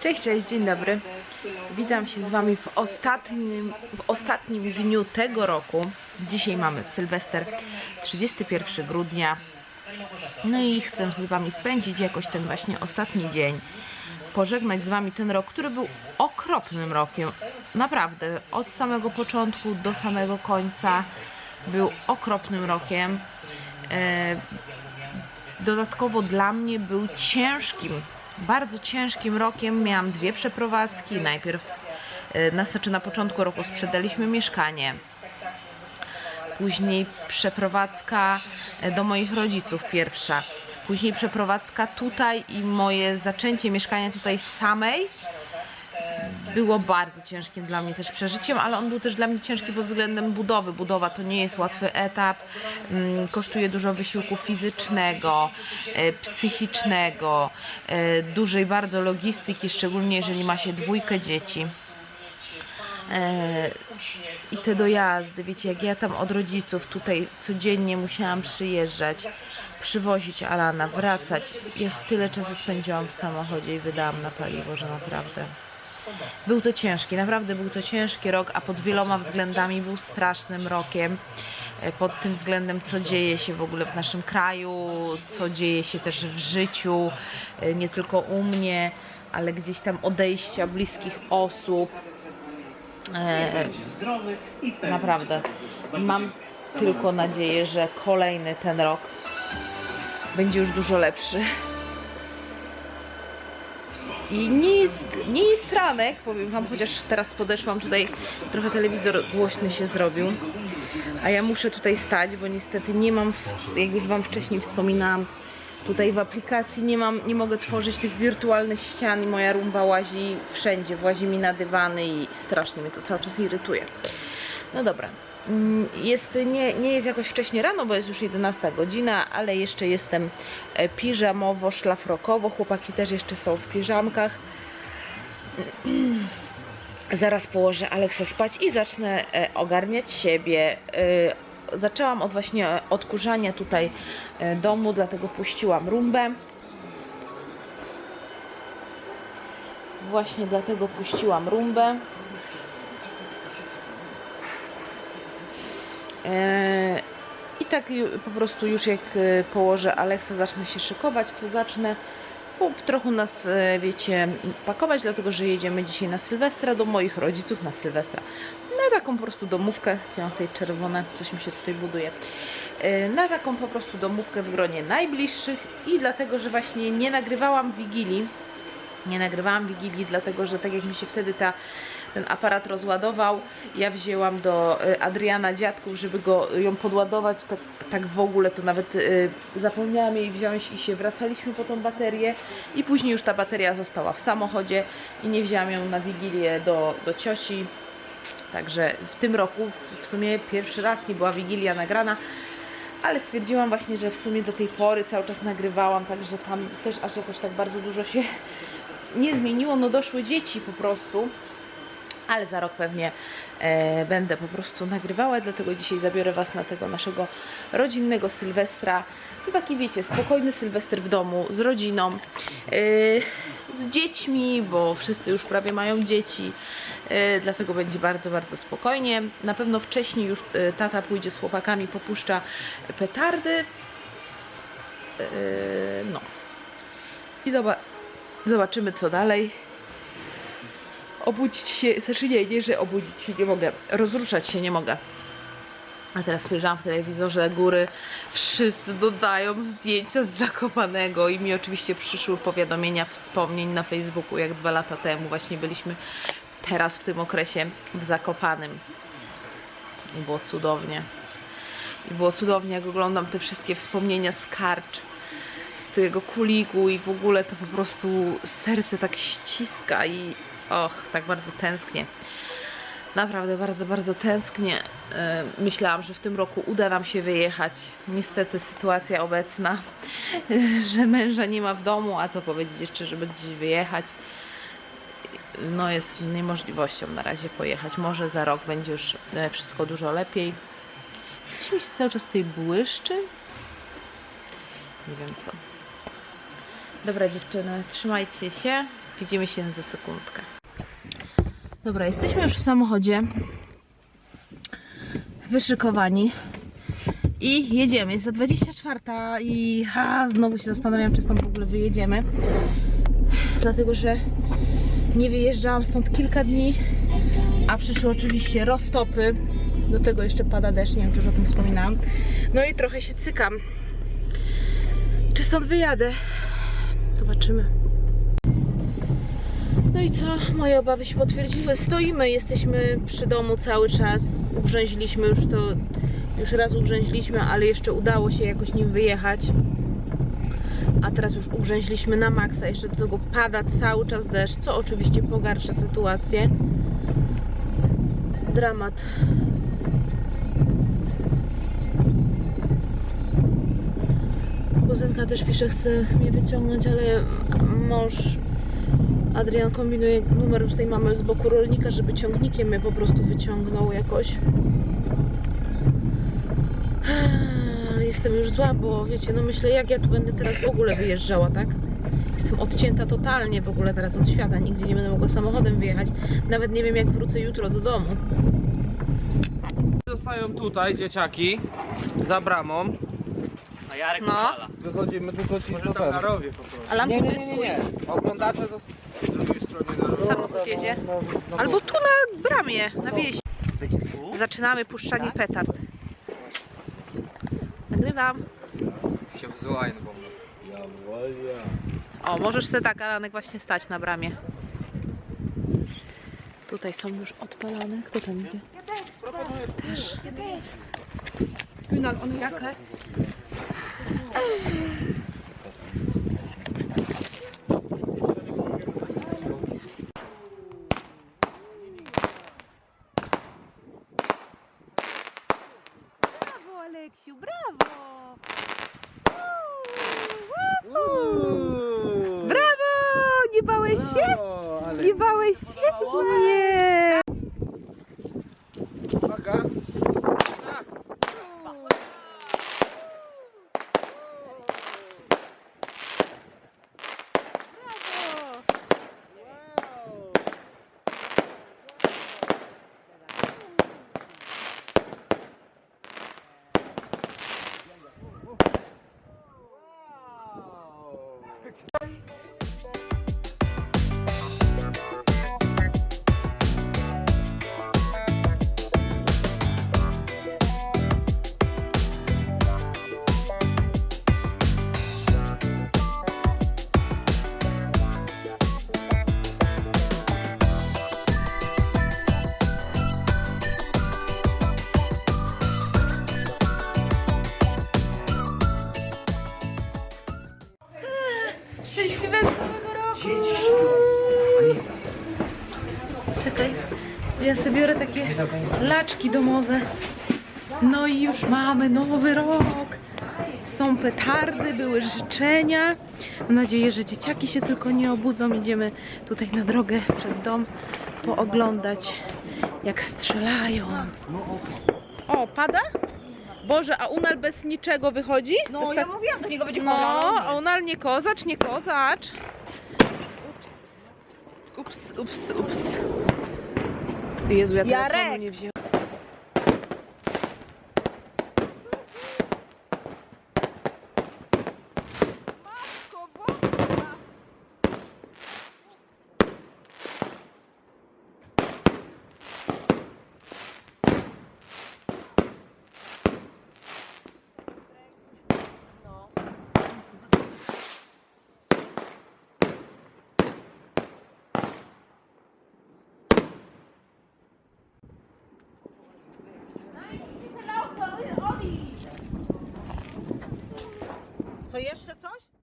Cześć, cześć, dzień dobry. Witam się z Wami w ostatnim, w ostatnim dniu tego roku. Dzisiaj mamy Sylwester, 31 grudnia. No i chcę z Wami spędzić jakoś ten właśnie ostatni dzień. Pożegnać z Wami ten rok, który był okropnym rokiem. Naprawdę, od samego początku do samego końca był okropnym rokiem. E, dodatkowo dla mnie był ciężkim, bardzo ciężkim rokiem. Miałam dwie przeprowadzki. Najpierw e, na, znaczy na początku roku sprzedaliśmy mieszkanie. Później przeprowadzka e, do moich rodziców pierwsza. Później przeprowadzka tutaj i moje zaczęcie mieszkania tutaj samej było bardzo ciężkim dla mnie też przeżyciem, ale on był też dla mnie ciężki pod względem budowy. Budowa to nie jest łatwy etap, mm, kosztuje dużo wysiłku fizycznego, e, psychicznego, e, dużej bardzo logistyki, szczególnie jeżeli ma się dwójkę dzieci. E, I te dojazdy, wiecie, jak ja tam od rodziców tutaj codziennie musiałam przyjeżdżać, przywozić Alana, wracać. Ja tyle czasu spędziłam w samochodzie i wydałam na paliwo, że naprawdę. Był to ciężki, naprawdę był to ciężki rok, a pod wieloma względami był strasznym rokiem. E, Pod tym względem, co dzieje się w ogóle w naszym kraju, co dzieje się też w życiu, e, nie tylko u mnie, ale gdzieś tam odejścia bliskich osób. E, zdrowy i pewny. Naprawdę. Mam tylko nadzieję, że kolejny ten rok będzie już dużo lepszy. I nie jest, nie jest ranek, powiem wam, chociaż teraz podeszłam tutaj, trochę telewizor głośny się zrobił. A ja muszę tutaj stać, bo niestety nie mam, jak już wam wcześniej wspominałam, tutaj w aplikacji nie mam, nie mogę tworzyć tych wirtualnych ścian i moja rumba łazi wszędzie, włazi mi na dywany i strasznie mnie to cały czas irytuje. No dobra. Mm, Jest, nie, nie jest jakoś wcześnie rano, bo jest już 11 godzina, ale jeszcze jestem e, piżamowo, szlafrokowo. Chłopaki też jeszcze są w piżamkach. Zaraz położę Aleksa spać i zacznę e, ogarniać siebie. E, Zaczęłam od właśnie odkurzania tutaj domu, dlatego puściłam rumbę. Właśnie dlatego puściłam rumbę. I tak po prostu już jak e, położę Aleksa, zacznę się szykować, to zacznę trochę nas, e, wiecie, pakować, dlatego że jedziemy dzisiaj na Sylwestra do moich rodziców, na Sylwestra. Na taką po prostu domówkę, ja mam tutaj czerwone, coś mi się tutaj buduje. E, Na taką po prostu domówkę w gronie najbliższych i dlatego, że właśnie nie nagrywałam Wigilii, nie nagrywałam Wigilii, dlatego że tak jak mi się wtedy ta, ten aparat rozładował, ja wzięłam do y, Adriana dziadków, żeby go ją podładować, tak, tak w ogóle to nawet y, zapomniałam jej wziąć i się wracaliśmy po tą baterię i później już ta bateria została w samochodzie i nie wzięłam ją na Wigilię do, do cioci. Także w tym roku w sumie pierwszy raz nie była Wigilia nagrana, ale stwierdziłam właśnie, że w sumie do tej pory cały czas nagrywałam, także tam też aż jakoś tak bardzo dużo się nie zmieniło. No doszły dzieci po prostu, ale za rok pewnie e, będę po prostu nagrywała, dlatego dzisiaj zabiorę Was na tego naszego rodzinnego Sylwestra. To taki wiecie, spokojny Sylwester w domu, z rodziną, e, z dziećmi, bo wszyscy już prawie mają dzieci, e, dlatego będzie bardzo, bardzo spokojnie. Na pewno wcześniej już e, tata pójdzie z chłopakami, popuszcza petardy. E, no. I zoba- zobaczymy co dalej obudzić się, znaczy nie, nie, że obudzić się nie mogę, rozruszać się nie mogę. A teraz spojrzałam w telewizorze góry, wszyscy dodają zdjęcia z Zakopanego i mi oczywiście przyszły powiadomienia, wspomnień na Facebooku, jak dwa lata temu właśnie byliśmy teraz w tym okresie w Zakopanym. I było cudownie. I było cudownie, jak oglądam te wszystkie wspomnienia z karcz, z tego kuliku i w ogóle to po prostu serce tak ściska i och, tak bardzo tęsknię. Naprawdę bardzo, bardzo tęsknię. E, Myślałam, że w tym roku uda nam się wyjechać. Niestety sytuacja obecna, że męża nie ma w domu, a co powiedzieć jeszcze, żeby gdzieś wyjechać. No jest niemożliwością na razie pojechać. Może za rok będzie już e, wszystko dużo lepiej. Coś mi się cały czas tutaj błyszczy. Nie wiem co. Dobra dziewczyny, trzymajcie się. Widzimy się za sekundkę. Dobra, jesteśmy już w samochodzie. Wyszykowani. I jedziemy. Jest za 24 i ha, znowu się zastanawiam, czy stąd w ogóle wyjedziemy. Dlatego, że nie wyjeżdżałam stąd kilka dni, a przyszły oczywiście roztopy. Do tego jeszcze pada deszcz, nie wiem, czy już o tym wspominałam. No i trochę się cykam. Czy stąd wyjadę? Zobaczymy. No i co? Moje obawy się potwierdziły. Stoimy, jesteśmy przy domu cały czas. Ugrzęźliśmy już to, już raz ugrzęźliśmy, ale jeszcze udało się jakoś nim wyjechać. A teraz już ugrzęźliśmy na maksa. Jeszcze do tego pada cały czas deszcz, co oczywiście pogarsza sytuację. Dramat. Kuzynka też pisze, chce mnie wyciągnąć, ale mąż Adrian kombinuje numer tutaj mamy z boku rolnika, żeby ciągnikiem mnie po prostu wyciągnął jakoś. Ale Jestem już zła, bo wiecie, no myślę, jak ja tu będę teraz w ogóle wyjeżdżała, tak? Jestem odcięta totalnie w ogóle teraz od świata. Nigdzie nie będę mogła samochodem wyjechać. Nawet nie wiem, jak wrócę jutro do domu. Zostają tutaj dzieciaki za bramą. A Jarek No. odpala. Wychodzimy tylko ci Może tam na rowie po prostu. A lampy Nie, nie, jest nie, nie. Oglądacze to... Z drugiej strony na rowie. Samochód jedzie. No, no, no, Albo tu na bramie, na wieś. Zaczynamy puszczanie petard. Nagrywam. Się wyzwają bombę. O, możesz sobie tak, Alanek, właśnie stać na bramie. Tutaj są już odpalone. Kto tam idzie? Też. Günal, on jakie? Brawo, Aleksiu, brawo! Brawo! Nie bałeś się? Nie bałeś się? Nie! Uwaga. right. Czekaj, ja sobie biorę takie laczki domowe. No i już mamy nowy rok. Są petardy, były życzenia. Mam nadzieję, że dzieciaki się tylko nie obudzą. Idziemy tutaj na drogę przed dom pooglądać, jak strzelają. O, pada? Boże, a Unal bez niczego wychodzi? No ja tak- mówiłam, do niego będzie no, kolor. a Unal nie kozacz, nie kozacz. Ups, ups, ups, ups. Jezu, ja telefonu Jarek! nie wzięłam. Co jeszcze coś?